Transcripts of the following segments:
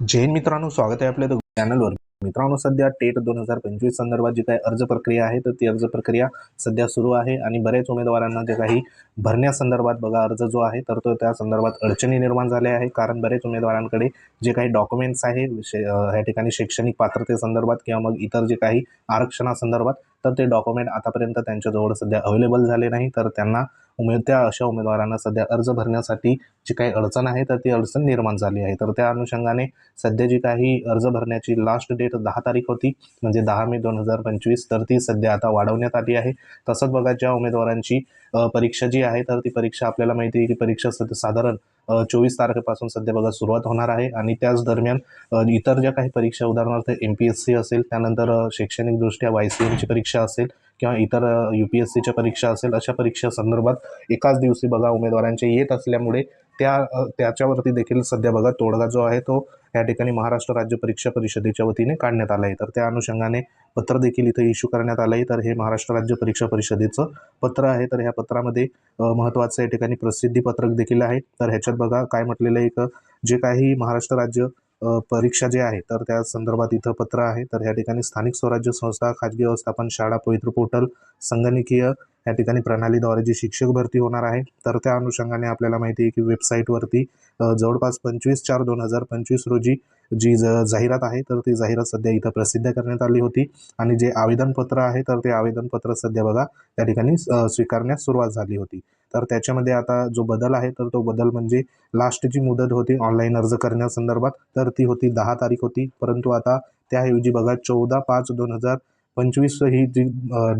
जैन मित्रांनो स्वागत आहे आपल्या चॅनलवर मित्रांनो सध्या टेट दोन हजार पंचवीस संदर्भात जी काही अर्ज प्रक्रिया आहे तर ती अर्ज प्रक्रिया सध्या सुरू आहे आणि बऱ्याच उमेदवारांना जे काही भरण्यासंदर्भात बघा अर्ज जो आहे तर तो त्या संदर्भात अडचणी निर्माण झाल्या आहे कारण बरेच उमेदवारांकडे जे काही डॉक्युमेंट्स आहे या ह्या ठिकाणी शैक्षणिक पात्रतेसंदर्भात किंवा मग इतर जे काही आरक्षणासंदर्भात तर ते डॉक्युमेंट आतापर्यंत त्यांच्याजवळ सध्या अवेलेबल झाले नाही. तर त्यांना उमेद त्या अशा उमेदवारांना सध्या अर्ज भरण्यासाठी जी काही अडचण आहे तर ती अडचण निर्माण झाली आहे. तर त्या अनुषंगाने सध्या जी काही अर्ज भरण्याची लास्ट डेट दहा तारीख होती म्हणजे दहा मे दोन हजार पंचवीस तर ती सध्या आता वाढवण्यात आली आहे. तसंच बघा ज्या उमेदवारांची परीक्षा जी आहे तर ती परीक्षा आपल्याला माहिती आहे की परीक्षा सध्या साधारण चोवीस तारखेपासून सध्या बघा सुरुवात होणार आहे आणि त्याच दरम्यान इतर ज्या काही परीक्षा उदाहरणार्थ एम पी एस सी असेल त्यानंतर शैक्षणिकदृष्ट्या वाय सी एमची परीक्षा असेल किंवा इतर यू पी एस सीच्या परीक्षा असेल अशा परीक्षा संदर्भात एकाच दिवशी बघा उमेदवारांचे येत असल्यामुळे त्या त्याच्यावरती देखील सध्या बघा तोडगा जो आहे तो या ठिकाणी महाराष्ट्र राज्य परीक्षा परिषदेच्या वतीने काढण्यात आला आहे तर त्या अनुषंगाने पत्र देखील इथं इश्यू करण्यात आलं आहे तर हे महाराष्ट्र राज्य परीक्षा परिषदेचं पत्र आहे. तर ह्या पत्रामध्ये महत्त्वाचं या ठिकाणी प्रसिद्धी पत्रक देखील आहे. तर ह्याच्यात बघा काय म्हटलेलं आहे एक जे काही महाराष्ट्र राज्य परीक्षा जे आहे तर त्या संदर्भात इथं पत्र आहे. तर या ठिकाणी स्थानिक स्वराज्य संस्था खाजगी व्यवस्थापन शाळा पवित्र पोर्टल संगणकीय या ठिकाणी प्रणालीद्वारे जी शिक्षक भरती होणार आहे तर त्या अनुषंगाने आपल्याला माहिती आहे की वेबसाईटवरती जवळपास पंचवीस चार दोन हजार पंचवीस रोजी जी ज जाहिरात आहे तर ती जाहिरात सध्या इथं प्रसिद्ध करण्यात आली होती. आणि जे आवेदनपत्र आहे तर ते आवेदनपत्र सध्या बघा त्या ठिकाणी स्वीकारण्यास सुरुवात झाली होती. तर त्याच्यामध्ये आता जो बदल आहे तर तो बदल म्हणजे लास्टची मुदत होती ऑनलाईन अर्ज करण्यासंदर्भात. तर ती होती दहा तारीख होती. परंतु आता त्याऐवजी बघा चौदा पाच दोन हजार पंचवीस ही जी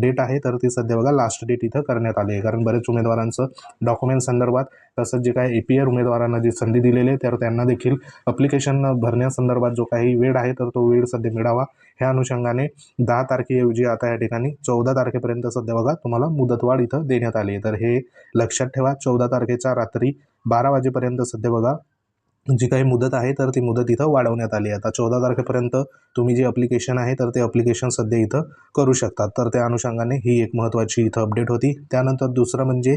डेट आहे तर ती सध्या बघा लास्ट डेट इथं करण्यात आली आहे. कारण बरेच उमेदवारांचं डॉक्युमेंट संदर्भात तसंच जे काही ए पी आर उमेदवारांना जी संधी दिलेली आहे तर त्यांना देखील अप्लिकेशन भरण्यासंदर्भात जो काही वेळ आहे तर तो वेळ सध्या मिळावा. ह्या अनुषंगाने दहा तारखेऐवजी आता या ठिकाणी चौदा तारखेपर्यंत सध्या बघा तुम्हाला मुदतवाढ इथं देण्यात आली आहे. तर हे लक्षात ठेवा चौदा तारखेच्या रात्री बारा वाजेपर्यंत सध्या बघा जी काही मुदत आहे तर ती मुदत इथं वाढवण्यात आली आहे. आता चौदा तारखेपर्यंत तुम्ही जे अप्लिकेशन आहे तर ते अप्लिकेशन सध्या इथं करू शकतात. तर त्या अनुषंगाने ही एक महत्त्वाची इथं अपडेट होती. त्यानंतर दुसरं म्हणजे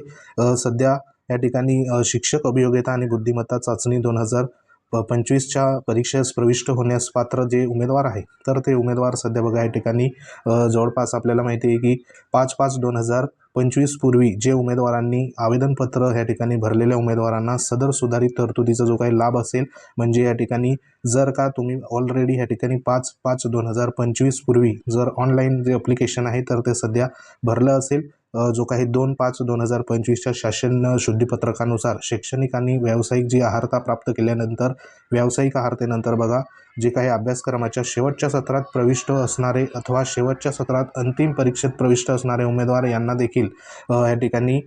सध्या या ठिकाणी शिक्षक अभियोग्यता आणि बुद्धिमत्ता चाचणी दोन हजार प पंचवीसच्या परीक्षेस प्रविष्ट होण्यास पात्र जे उमेदवार आहे तर ते उमेदवार सध्या बघा या ठिकाणी जवळपास आपल्याला माहिती आहे की पाच पाच दोन हजार पंचवीस पूर्वी जे उमेदवारांनी आवेदनपत्र ह्या ठिकाणी भरलेल्या उमेदवारांना सदर सुधारित तरतुदीचा जो काही लाभ असेल म्हणजे या ठिकाणी जर का तुम्ही ऑलरेडी ह्या ठिकाणी पाच पाच दोन हजार पंचवीस पूर्वी जर ऑनलाईन जे अप्लिकेशन आहे तर ते सध्या भरलं असेल. जो काही दोन पाच दोन हजार पंचवीसच्या शासन शुद्धीपत्रकानुसार शैक्षणिक आणि व्यावसायिक जी आहारता प्राप्त केल्यानंतर व्यावसायिक आहारतेनंतर बघा जे काही अभ्यासक्रमाच्या शेवटच्या सत्रात प्रविष्ट असणारे अथवा शेवटच्या सत्रात अंतिम परीक्षेत प्रविष्ट असणारे उमेदवार यांना देखील या ठिकाणी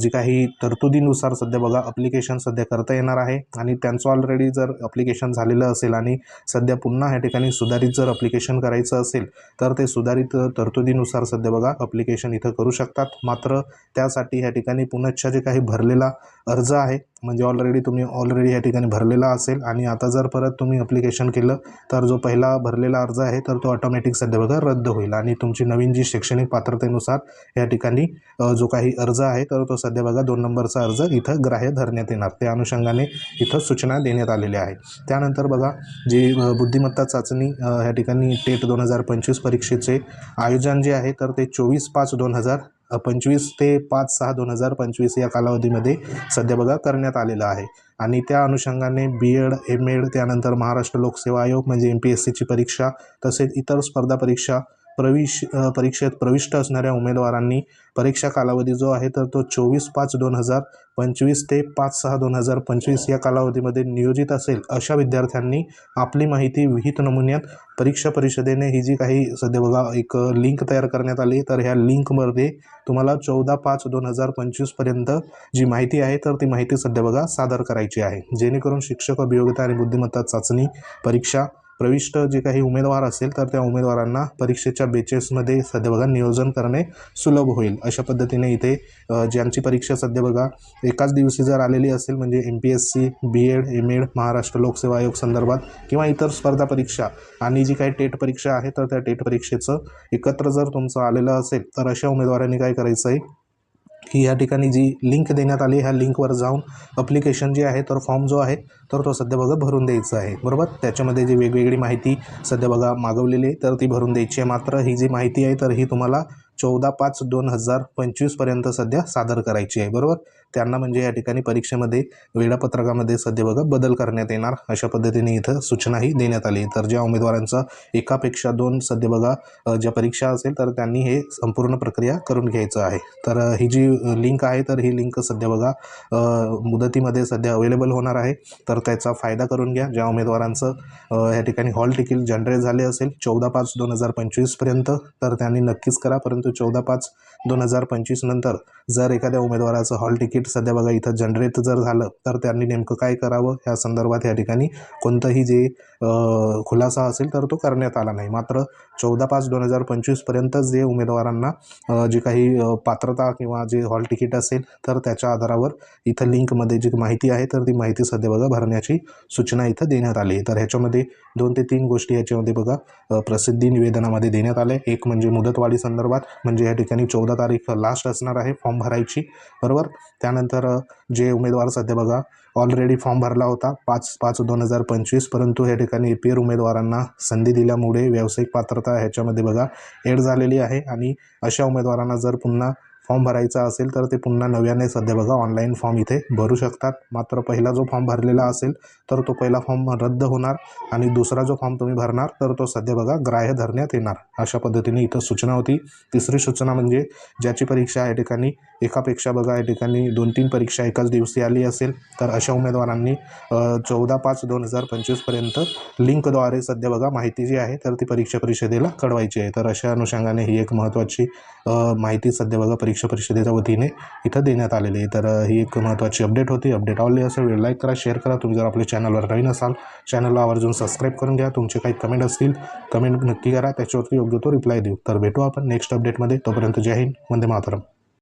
जी काही तरतुदीनुसार सध्या बघा अप्लिकेशन सध्या करता येणार आहे आणि त्यांचं ऑलरेडी जर अप्लिकेशन झालेलं असेल आणि सध्या पुन्हा ह्या ठिकाणी सुधारित जर अप्लिकेशन करायचं असेल तर ते सुधारित तरतुदीनुसार सध्या बघा अप्लिकेशन इथं करू शकतात. मात्र त्यासाठी ह्या ठिकाणी पुनश्च जे काही भरलेला अर्ज आहे म्हणजे ऑलरेडी तुम्ही ऑलरेडी ह्या ठिकाणी भरलेला असेल आणि आता जर परत तुम्ही अप्लिकेशन केलं तर जो पहिला भरलेला अर्ज आहे तर तो ऑटोमॅटिक सध्या बघा रद्द होईल. आणि तुमची नवीन जी शैक्षणिक पात्रतेनुसार या ठिकाणी जो काही अर्ज आहे तर तो सध्या बघा दोन नंबरचा अर्ज इथं ग्राह्य धरण्यात येणार. त्या अनुषंगाने इथं सूचना देण्यात आलेल्या आहेत त्यानंतर बघा जी बुद्धिमत्ता चाचणी ह्या ठिकाणी टेट दोन हजार पंचवीस परीक्षेचे आयोजन जे आहे तर ते चोवीस पाच दोन हजार पंचवीस ते पाच सहा दोन हजार पंचवीस या कालावधीमध्ये सध्या बघा करण्यात आलेलं आहे. आणि त्या अनुषंगाने बी एड एम एड त्यानंतर महाराष्ट्र लोकसेवा आयोग म्हणजे एम पी एस सीची परीक्षा तसेच इतर स्पर्धा परीक्षा प्रविश परीक्षेत प्रविष्ट असणाऱ्या उमेदवारांनी परीक्षा कालावधी जो आहे तर तो चोवीस पाच दोन हजार पंचवीस ते पाच सहा दोन हजार पंचवीस या कालावधीमध्ये नियोजित असेल अशा विद्यार्थ्यांनी आपली माहिती विहित नमुन्यात परीक्षा परिषदेने ही जी काही सध्या बघा एक लिंक तयार करण्यात आली तर ह्या लिंकमध्ये तुम्हाला चौदा पाच दोन हजार पंचवीसपर्यंत जी माहिती आहे तर ती माहिती सध्या बघा सादर करायची आहे. जेणेकरून शिक्षक अभियोगिता आणि बुद्धिमत्ता चाचणी परीक्षा प्रविष्ट जे काही उमेदवार असेल तर त्या उमेदवारांना परीक्षेच्या बेचेसमध्ये सध्या बघा नियोजन करणे सुलभ होईल. अशा पद्धतीने इथे ज्यांची परीक्षा सध्या बघा एकाच दिवशी जर आलेली असेल म्हणजे M P S C B Ed M Ed Maharashtra लोकसेवा आयोग संदर्भात किंवा इतर स्पर्धा परीक्षा आणि जी काही टेट परीक्षा आहे तर त्या टेट परीक्षेचं एकत्र जर तुमचं आलेलं असेल तर अशा उमेदवारांनी काय करायचं आहे की या ठिकाणी जी लिंक देण्यात आली ह्या लिंकवर जाऊन अप्लिकेशन जे आहे तर फॉर्म जो आहे तर तो सध्या बघा भरून द्यायचा आहे. बरोबर? त्याच्यामध्ये जी वेगवेगळी माहिती सध्या बघा मागवलेली आहे तर ती भरून द्यायची आहे मात्र. ही जी माहिती आहे तर ही तुम्हाला चौदा पाच दोन हजार पंचवीसपर्यंत सध्या सादर करायची आहे बरोबर? त्यांना म्हणजे या ठिकाणी परीक्षेमध्ये वेळापत्रकामध्ये सध्या बघा बदल करण्यात येणार अशा पद्धतीने इथं सूचनाही देण्यात आली. तर ज्या उमेदवारांचा एकापेक्षा दोन सध्या बघा ज्या परीक्षा असेल तर त्यांनी हे संपूर्ण प्रक्रिया करून घ्यायचं आहे. तर ही जी लिंक आहे तर ही लिंक सध्या बघा मुदतीमध्ये सध्या अवेलेबल होणार आहे. तर त्याचा फायदा करून घ्या. ज्या उमेदवारांचं या ठिकाणी हॉल टिकील जनरेट झाले असेल चौदा पाच दोन हजार पंचवीसपर्यंत तर त्यांनी नक्कीच करा. परंतु चौदा पाच दोन हजार पंचवीस नंतर जर एखाद्या उमेदवाराचं हॉल तिकीट सध्या बघा इथं जनरेट जर झालं तर त्यांनी नेमकं काय करावं? ह्या संदर्भात या ठिकाणी कोणतंही जे खुलासा असेल तर तो करण्यात आला नाही. मात्र चौदा पाच दोन हजार पंचवीसपर्यंतच जे उमेदवारांना जी जे काही पात्रता किंवा जे हॉल तिकीट असेल तर त्याच्या आधारावर इथं लिंकमध्ये जी माहिती आहे तर ती माहिती सध्या बघा भरण्याची सूचना इथं देण्यात आली आहे. तर ह्याच्यामध्ये दोन ते तीन गोष्टी याच्यामध्ये बघा प्रसिद्धी निवेदनामध्ये देण्यात आले एक म्हणजे मुदतवाढी संदर्भात म्हणजे या ठिकाणी चौदा तारीख लास्ट असणार आहे फॉर्म भरायची. बरोबर? त्यानंतर जे उमेदवार सध्या बघा ऑलरेडी फॉर्म भरला होता पाच पाच दोन हजार पंचवीस. परंतु या ठिकाणी ए पी एल उमेदवारांना संधी दिल्यामुळे व्यावसायिक पात्रता ह्याच्यामध्ये बघा एड झालेली आहे. आणि अशा उमेदवारांना जर पुन्हा फॉर्म भरायचा असेल तर ते पुन्हा नव्याने सध्या बघा ऑनलाईन फॉर्म इथे भरू शकतात. मात्र पहिला जो फॉर्म भरलेला असेल तर तो पहिला फॉर्म रद्द होणार आणि दुसरा जो फॉर्म तुम्ही भरणार तर तो सध्या बघा ग्राह्य धरण्यात येणार. अशा पद्धतीने इथं सूचना होती. तिसरी सूचना म्हणजे ज्याची परीक्षा या ठिकाणी एकापेक्षा बघा या ठिकाणी दोन तीन परीक्षा एकाच दिवशी आली असेल तर अशा उमेदवारांनी चौदा पाच दोन हजार पंचवीसपर्यंत लिंकद्वारे सध्या बघा माहिती जी आहे तर ती परीक्षा परिषदेला कळवायची आहे. तर अशा अनुषंगाने ही एक महत्त्वाची माहिती सध्या बघा परीक्षा परिषदेच्या वतीने इथं देण्यात आलेली आहे. तर ही एक महत्त्वाची अपडेट होती. अपडेट आवडली असेल व्हिडिओ लाईक करा शेअर करा. तुम्ही जर आपल्या चॅनलवर नवीन असाल चॅनलला आवर्जून सबस्क्राईब करून घ्या. तुमचे काही कमेंट असतील कमेंट नक्की करा. त्याच्यावरती योग्य तो रिप्लाय देऊ. तर भेटू आपण नेक्स्ट अपडेटमध्ये. तोपर्यंत जय हिंद. वंदे मातरम.